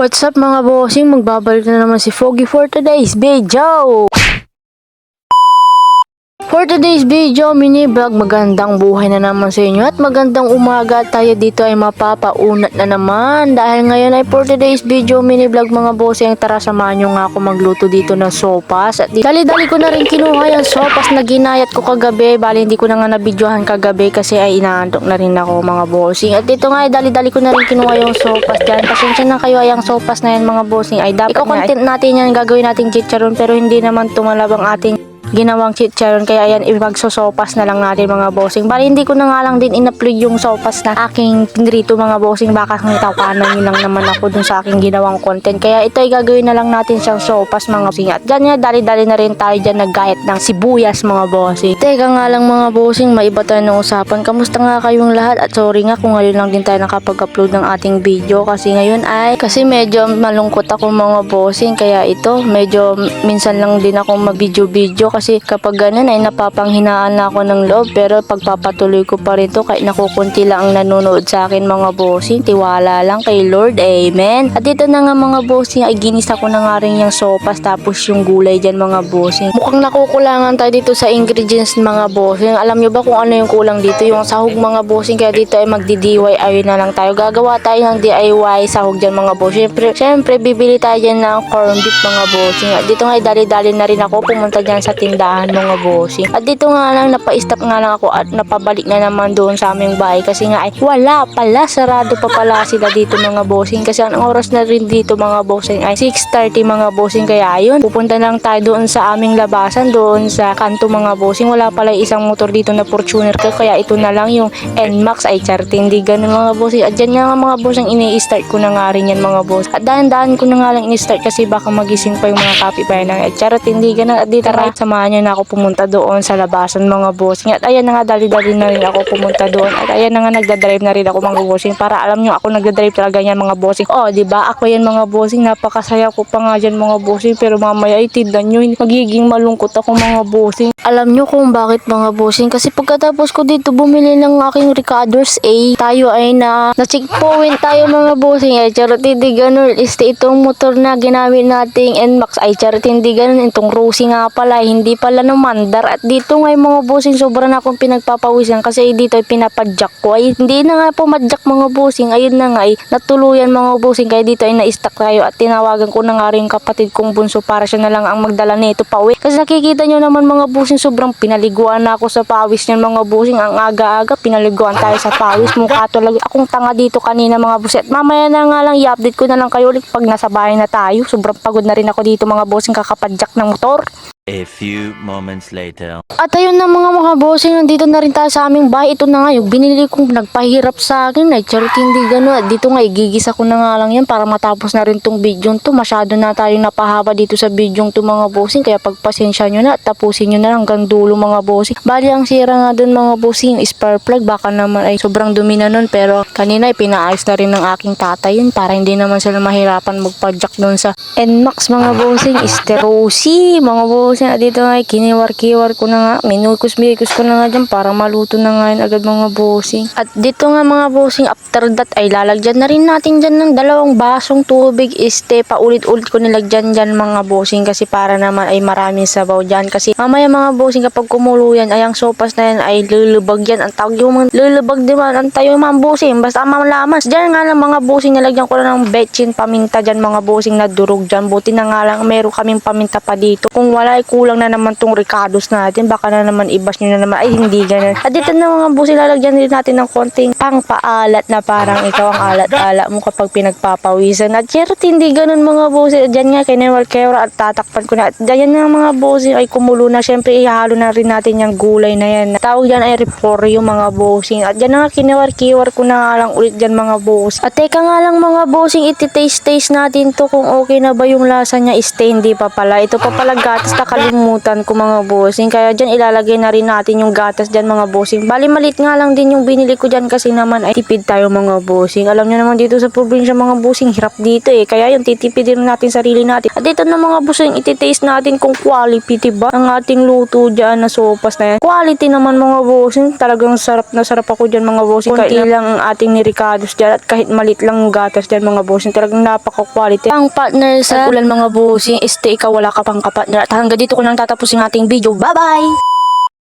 What's up mga bossing? Magbabalik na naman si Foggy for today's video! For today's video, mini vlog, magandang buhay na naman sa inyo at magandang umaga. Tayo dito ay mapapaunat na naman. Dahil ngayon ay for today's video, mini vlog mga bossing, tara samahan nyo nga ako magluto dito ng sopas. At dali-dali ko na rin kinuha yung sopas na ginayat ko kagabi, bali hindi ko na nga nabidyohan kagabi kasi ay inaantok na rin ako mga bossing. At dito nga ay dali-dali ko na rin kinuha yung sopas dyan, pasensya na kayo ay ang sopas na yan mga bossing ay dapat ikaw content natin yan gagawin nating chicharon pero hindi naman tumalab ang ating ginawang chicharon. Kaya yan ipagsosopas na lang natin mga bossing. Bali hindi ko na nga lang din in-upload yung sopas na aking pinrito mga bossing. Baka ngitawanan nyo lang naman ako dun sa aking ginawang content. Kaya ito ay gagawin na lang natin siyang sopas mga bossing. At nga dali-dali na rin tayo dyan naggayat ng sibuyas mga bossing. Teka nga lang mga bossing maiba tayo ng usapan kamusta nga kayong lahat? At sorry nga kung ngayon lang din tayo nakapag-upload ng ating video. Kasi ngayon ay kasi medyo malungkot ako mga bossing. Kaya ito medyo minsan lang din ako mag-video-video kasi kapag ganun ay napapanghinaan na ako ng loob. Pero pagpapatuloy ko pa rin to kahit nakukunti lang ang nanonood sa akin mga bossing tiwala lang kay Lord Amen. At dito na nga mga bossing ay ginisa ko na nga rin yung sopas tapos yung gulay dyan mga bossing. Mukhang nakukulangan tayo dito sa ingredients mga bossing. Alam nyo ba kung ano yung kulang dito? Yung sahog mga bossing kaya dito ay magdi-DIY na lang tayo. Gagawa tayo ng DIY sahog dyan mga bossing. Syempre, syempre bibili tayo dyan ng corn beef mga bossing. Dito nga dali-dali na rin ako pumunta dyan sa tindahan mga bossing. At dito nga lang napa-stop nga lang ako at napabalik na naman doon sa aming bahay. Kasi nga ay wala pala. Sarado pa pala sila dito mga bossing. Kasi ang oras na rin dito mga bossing ay 6.30 mga bossing. Kaya ayun pupunta lang tayo doon sa aming labasan doon sa kanto mga bossing. Wala pala isang motor dito na Fortuner ka kaya ito na lang yung NMAX ay charity hindi ganun mga bossing. At dyan nga mga bossing ini-start ko na nga rin yan mga boss. At dahan-dahan ko na nga lang ini-start kasi baka magising pa yung mga kapitbahay ng at charity hindi ganun at dito right samahan na ako pumunta doon sa labasan mga bossing. At ayan na nga dali-dali na rin ako pumunta doon. At ayan na nga nagdadrive na rin ako mga bossing para alam nyo ako nagdadrive talaga yan mga bossing. Oh di ba? Ako yan mga bossing napakasaya ko pa nga dyan mga bossing. Pero mamaya ay tindan nyo magiging malungkot ako mga bossing. Alam nyo kung bakit mga bossing? Kasi pagkatapos ko dito bumili ng aking Ricardo's A. Tayo ay na na checkpoint tayo mga bossing. Ay charot hindi ganun. Este itong motor na ginamit nating NMAX ay charot hindi ganun. Itong Rosie nga pala hindi pala ng mandar. At dito nga mga bossing sobra na akong pinagpapawisan kasi dito ay pinapadjak ko. Ay hindi na nga po madjak mga bossing ayun na nga ay natuluyan mga bossing kaya dito ay na-stuck tayo at tinawagan ko na nga rin kapatid kong bunso para siya na lang ang magdala nito pa uwi. Kasi nakikita nyo naman mga bossing sobrang pinaliguan na ako sa pawis niyan mga bossing ang aga-aga pinaliguan tayo sa pawis. Mukha talaga akong tanga dito kanina mga bossing at mamaya na nga lang i-update ko na lang kayo ulit pag nasa bahay na tayo. Sobrang pagod na rin ako dito mga bossing kakapadjak ng motor A few moments later. At ayun na mga mga bossing, nandito na rin tayo sa aming bahay. Ito na nga yung binili kong nagpahirap sa akin. Ay, charot hindi gano'n. Dito nga, igigisa ko na nga lang yan para matapos na rin tong video to. Masyado na tayo napahaba dito sa video to mga bossing. Kaya pagpasensya nyo na tapusin nyo na hanggang dulo mga bossing. Bali, ang sira nga dun mga bossing, yung spark plug. Baka naman ay sobrang dumi na nun. Pero kanina ay pinaayos na rin ng aking tatay yun para hindi naman sila mahirapan magpa-jack dun sa NMAX mga bossing. Esterosi mga bossing. At dito nga, ay kiniwar-kiwar ko na nga. Minukus-mikus ko na nga dyan para maluto na nga yun agad mga bossing. At dito nga mga bossing, after that ay lalagyan na rin natin dyan ng dalawang basong tubig. Este, paulit-ulit ko nilagyan dyan mga bossing kasi para naman ay maraming sabaw dyan. Kasi mamaya mga bossing kapag kumulo yan, ay ang sopas na yan ay lulubag yan. Ang tawag yung lulubag di ba? Ang tayo mga bossing. Basta mamalamas. Dyan nga lang mga bossing nilagyan ko na ng betchin paminta dyan mga bossing na durog dyan. Buti na nga lang meron kaming paminta pa dito. Kung wala ay kulang na naman tong ricados natin. Baka na naman ibas nyo na naman. Ay hindi ganun. At dito na mga bossing lalagyan din natin ng konting pangpaalat na parang ikaw ang alat-alat mo kapag pinagpapawisan. At charot hindi ganun mga bossing. Diyan nga kinewal kera at tatakpan ko na. At diyan nga mga bossing ay kumulo na. Syempre ihalo na rin natin yung gulay na yan. Tawag yan ay repolyo mga bossing. At diyan nga kinewar-kiwar ko na lang ulit dyan mga boss. At teka nga lang mga bossing, iti-taste-taste natin to kung okay na ba yung lasa niya. Stay, hindi pa pala. Ito pa pala gatas. Nakalimutan ko mga bossing. Kaya dyan ilalagay na rin natin yung gatas dyan mga bossing. Bali malit nga lang din yung binili ko dyan kasi naman ay tipid tayo mga bossing. Alam nyo naman dito sa probinsya mga bossing, hirap dito eh. Kaya yung titipid din natin sarili natin. At dito na mga bossing, ititaste natin kung quality, diba? Ang ating luto dyan na sopas na yan. Quality naman mga bossing. Talagang sarap na sarap ako dyan mga bossing. Kunti lang ang ating niricados dyan at kahit malit lang ang gatas dyan mga bossing. Talagang napaka-quality. Ang partner sa ulan mga bossing, stay ka wala ka pang kapatner. At hanggang dito ko nang tatapusin ating video. Bye-bye!